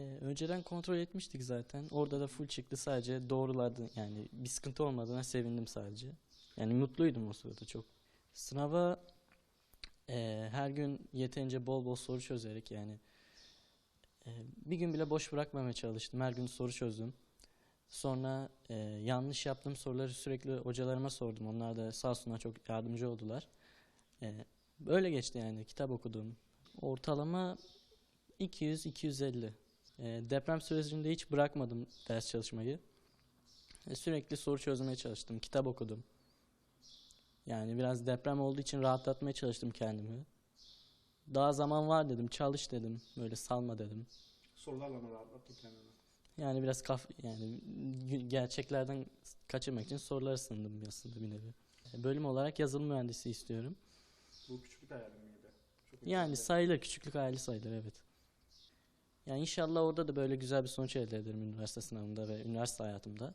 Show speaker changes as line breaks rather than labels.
Ee, önceden kontrol etmiştik zaten. Orada da full çıktı sadece doğruladı. Yani bir sıkıntı olmadığına sevindim sadece. Yani mutluydum o sırada çok. Sınava e, her gün yeterince bol bol soru çözerek yani e, bir gün bile boş bırakmamaya çalıştım. Her gün soru çözdüm. Sonra e, yanlış yaptığım soruları sürekli hocalarıma sordum. Onlar da sağ olsunlar çok yardımcı oldular. E, böyle geçti yani kitap okudum. Ortalama 200-250. E, deprem sürecinde hiç bırakmadım ders çalışmayı. E, sürekli soru çözmeye çalıştım. Kitap okudum. Yani biraz deprem olduğu için rahatlatmaya çalıştım kendimi. Daha zaman var dedim, çalış dedim. Böyle salma dedim.
Sorularla mı rahatlattın kendini?
Yani biraz kaf yani gerçeklerden kaçırmak için soruları sındım aslında bir nevi. E, Bölüm olarak yazılım mühendisi istiyorum.
Bu küçüklük hayalin miydi? Çok
Yani sayılır, küçüklük aile sayılır evet. Yani inşallah orada da böyle güzel bir sonuç elde ederim üniversite sınavında ve üniversite hayatımda.